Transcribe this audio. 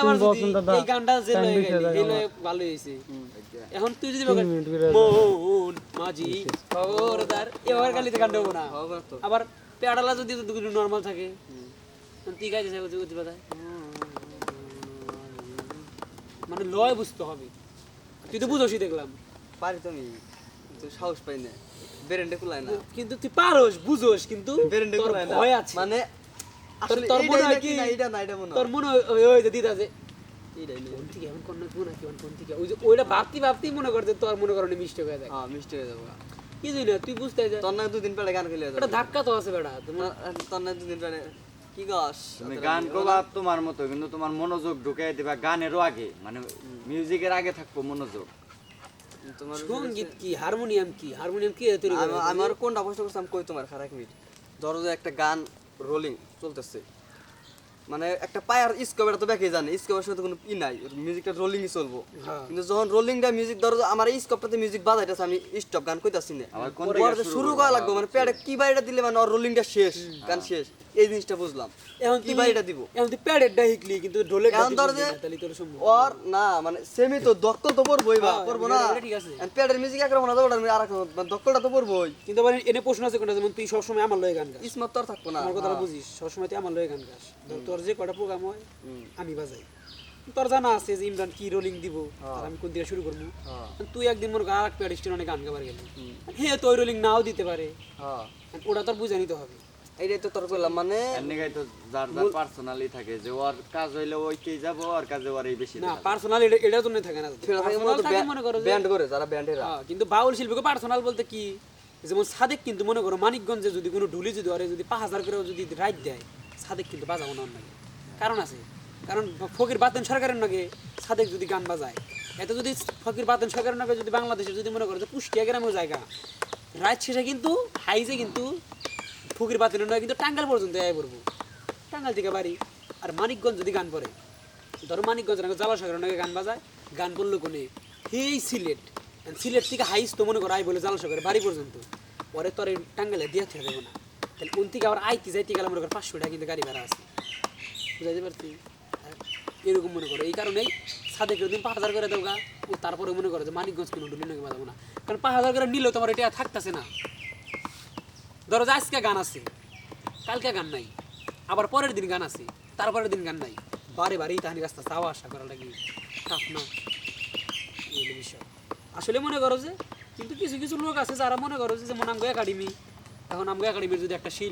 আবার যদি এই গানটা যে time লয়ে বেশি হয়ে এই গেল। লয়ে ভালো হয়েছে এখন তুই যদি তিন বলিস, মিনিট করে মন মাঝি খবরদার এবার গালিতে গান দেবো না। আবার পেয়ারালা যদি নর্মাল থাকে তুই গাইতে চাই বুঝতে পারে মানে লয় বুঝতে হবে। তুই তো বুঝোসই দেখলাম। পারি তো আমি তো সাহস পাই না। বেরেন্ডে কুলায় না। কিন্তু তুই পারোস বুঝোস কিন্তু বেরেন্ডে কুলায় না। ভয় আছে। মানে তোর আসলে তোর এইটাই মনে হয় কি না, এটা না এটা মনে তোর মনে হয় ওই- ওই যে দিদা যে কোন থেকে এমন কোন কোন কি কোন থেকে? ওই যে ওইটা ভাবতে ভাবতেই মনে করতে তোর মনে করো মিস্টেক হয়ে যায় হ্যাঁ মিষ্টি হয়ে যাব। কি না তুই বুঝতে যা তোর না দুদিন পরে গান খেলে একটা ধাক্কা তো আছে বেটা। তোমার তোর না দুদিন পরে কি গাছ তুমি গান করবা তোমার মতো কিন্তু তোমার মনোযোগ ঢুকাই দিবা গানেরও আগে। মানে মিউজিকের আগে থাকব মনোযোগ। তোমার সংগীত কি? হারমোনিয়াম কি? হারমোনিয়াম কি আমার কোনটা প্রশ্ন করছি আমি কই তোমার খারাপ মিনিট ধরো যে একটা গান রোলিং চলতেছে। মানে একটা পায়ার স্কোপটা তো ব্যাকে জানে স্কোপের সাথে কোনো ই নাই মিউজিকটা রোলিংই চলবো। হ্যাঁ। কিন্তু যখন রোলিংটা মিউজিক ধরো আমার এই স্কোপটাতে মিউজিক বাজাইতেছে আমি স্টপ গান কইতাছি না। পরে শুরু করা লাগবে মানে প্যাডে কি বাইরে দিলে মানে ওর রোলিংটা শেষ গান শেষ এই জিনিসটা বুঝলাম। এখন কি বাইরেটা দিব? এখন তুই প্যাডেরটা শিখলি কিন্তু ঢোলে এখন ধরো যে ওর না মানে সেমি তো দক্কল তো পড়বই বা হ্যাঁ, পড়ব না। ঠিক আছে। প্যাডের মিউজিক একরকম না ওটার আর এক মানে দক্কলটা তো পড়বই। কিন্তু আবার এনে প্রশ্ন আছে কোনটা যেমন তুই সবসময় আমার লয়ে গান গাস। স্মার্ট তো আর থাকব না। আমার কথা হ্যাঁ। বুঝিস সবসময় তুই আমার লয়ে গান গাস। তোর যে কটা প্রোগ্রাম হয় আমি বাজাই। তোর জানা আছে যে ইমরান কি রোলিং দিব আর আমি কোন দিকে শুরু করব? হ্যাঁ। তুই একদিন মনে কর আর এক অনেক গান গাবার গেলি। হ্যাঁ তো ওই রোলিং নাও দিতে পারে। হ্যাঁ। ওটা তোর বুঝে নিতে হবে। এইটাই তো তোর করলাম মানে এমনি গাই তো যার যার পার্সোনালি থাকে যে ওর কাজ হইলে ওইকেই যাব ওর কাজে ওর এই বেশি না। এটা এটার জন্য থাকে না মনে ব্যান্ড করে যারা ব্যান্ডেরা হ্যাঁ, কিন্তু বাউল শিল্পীকে পার্সোনাল বলতে কি যেমন সাদেক কিন্তু মনে করো মানিকগঞ্জে যদি কোনো ঢুলি যদি ওরে যদি পাঁচ হাজার করে যদি রাইট দেয় সাদেক কিন্তু বাজাবো না অন্যকে কারণ আছে। কারণ ফকির বাতেন সরকারের নাকি সাদেক যদি গান বাজায়, এত যদি ফকির বাতেন সরকারের নাকি যদি বাংলাদেশে যদি মনে করো যে কুষ্টিয়া গ্রামের জায়গা, রাত শেষে কিন্তু, হাইজে কিন্তু ফকির বাতেনের নয় কিন্তু টাঙ্গাল পর্যন্ত আয় পড়ব। টাঙ্গাল থেকে বাড়ি, আর মানিকগঞ্জ যদি গান পড়ে, ধরো মানিকগঞ্জ নাকি জলাসাগর নাকি গান বাজায়, গান বলল কোনে? হেই সিলেট। সিলেট থেকে হাইস তো মনে করো আই বলে জলাসাগর বাড়ি পর্যন্ত। পরে তোর টাঙ্গালে দিয়ে থেকে দেবো না। তাহলে আবার আইতে যাইতে মনে করো পাঁচশো টাকা কিন্তু গাড়ি ভাড়া আছে। বুঝাইতে পারছি? এরকম মনে করো। এই কারণেই পাঁচ হাজার করে ও তারপরে মনে করো যে মানিকগঞ্জ নাকি না। কারণ পাঁচ হাজার করে নিলেও তোমার এটা থাকতেছে না। ধরো যে আজকে গান আছে, কালকে গান নাই, আবার পরের দিন গান আছে, তারপরের দিন গান নাই। বারে বারেই তাহানি রাস্তা চাওয়া আসা করা লাগি। টাফ না। বিষয়। আসলে মনে করো যে, কিন্তু কিছু কিছু লোক আছে যারা মনে করো যে যেমন একাডেমি এখন আমরা একাডেমির যদি একটা শিল্প